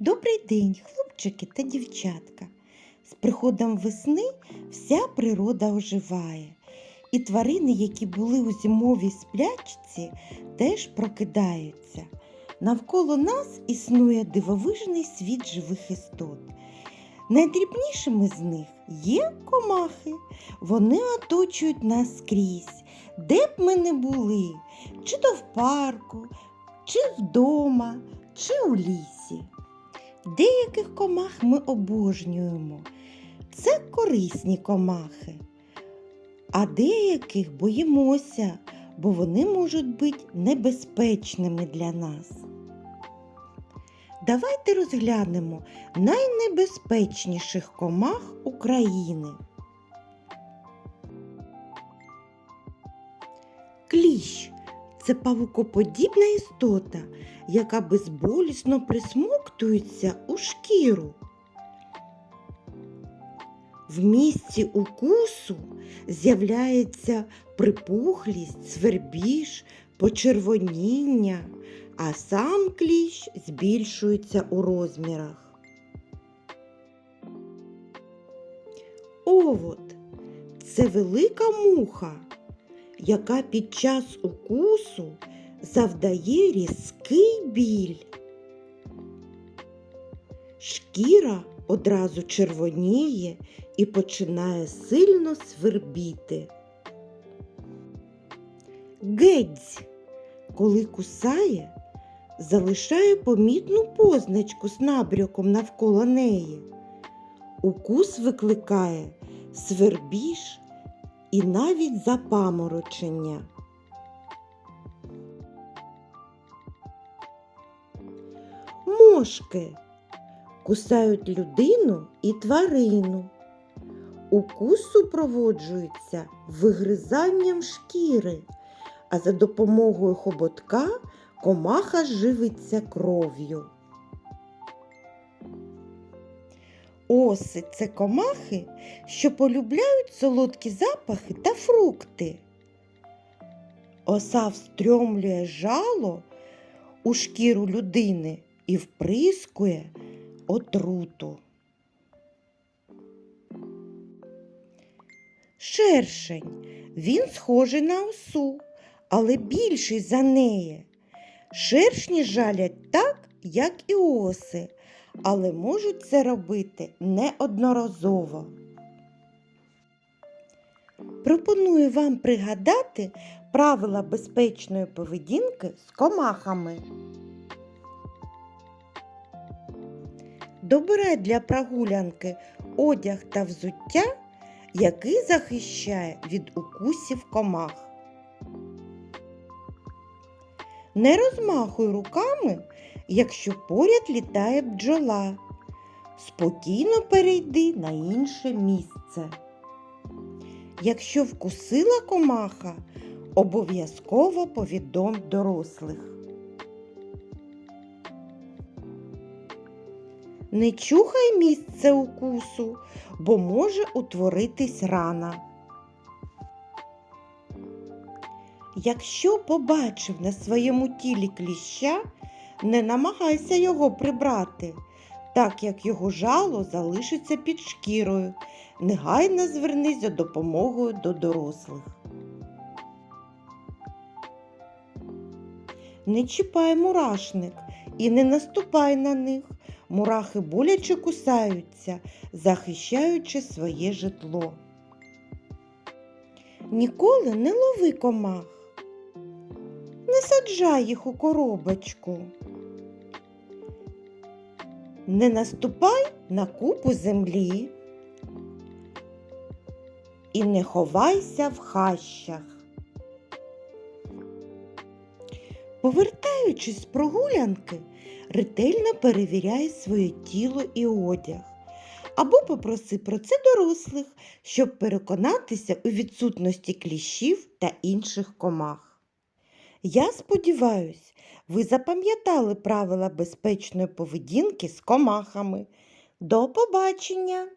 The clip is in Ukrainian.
Добрий день, хлопчики та дівчатка. З приходом весни вся природа оживає, і тварини, які були у зимовій сплячці, теж прокидаються. Навколо нас існує дивовижний світ живих істот. Найдрібнішими з них є комахи. Вони оточують нас скрізь, де б ми не були, чи то в парку, чи вдома, чи у лісі. Деяких комах ми обожнюємо. Це корисні комахи. А деяких боїмося, бо вони можуть бути небезпечними для нас. Давайте розглянемо найнебезпечніших комах України. Кліщ це павукоподібна істота, яка безболісно присмоктується у шкіру. В місці укусу з'являється припухлість, свербіж, почервоніння, а сам кліщ збільшується у розмірах. Овод це велика муха, яка під час укусу завдає різкий біль. Шкіра одразу червоніє і починає сильно свербіти. Гедзь, коли кусає, залишає помітну позначку з набряком навколо неї. Укус викликає свербіж і навіть запаморочення. Мошки кусають людину і тварину. Укус супроводжується вигризанням шкіри, а за допомогою хоботка комаха живиться кров'ю. Оси це комахи, що полюбляють солодкі запахи та фрукти. Оса встрьомлює жало у шкіру людини і вприскує отруту. Шершень. Він схожий на осу, але більший за неї. Шершні жалять так, як і оси, але можуть це робити неодноразово. Пропоную вам пригадати правила безпечної поведінки з комахами. Добирай для прогулянки одяг та взуття, який захищає від укусів комах. Не розмахуй руками, якщо поряд літає бджола. Спокійно перейди на інше місце. Якщо вкусила комаха, обов'язково повідом дорослих. Не чухай місце укусу, бо може утворитись рана. Якщо побачив на своєму тілі кліща, не намагайся його прибрати, так як його жало залишиться під шкірою. Негайно звернись за допомогою до дорослих. Не чіпай мурашник і не наступай на них. Мурахи боляче кусаються, захищаючи своє житло. Ніколи не лови комах, не саджай їх у коробочку. Не наступай на купу землі і не ховайся в хащах. Повертаючись з прогулянки, ретельно перевіряй своє тіло і одяг. Або попроси про це дорослих, щоб переконатися у відсутності кліщів та інших комах. Я сподіваюсь, ви запам'ятали правила безпечної поведінки з комахами. До побачення!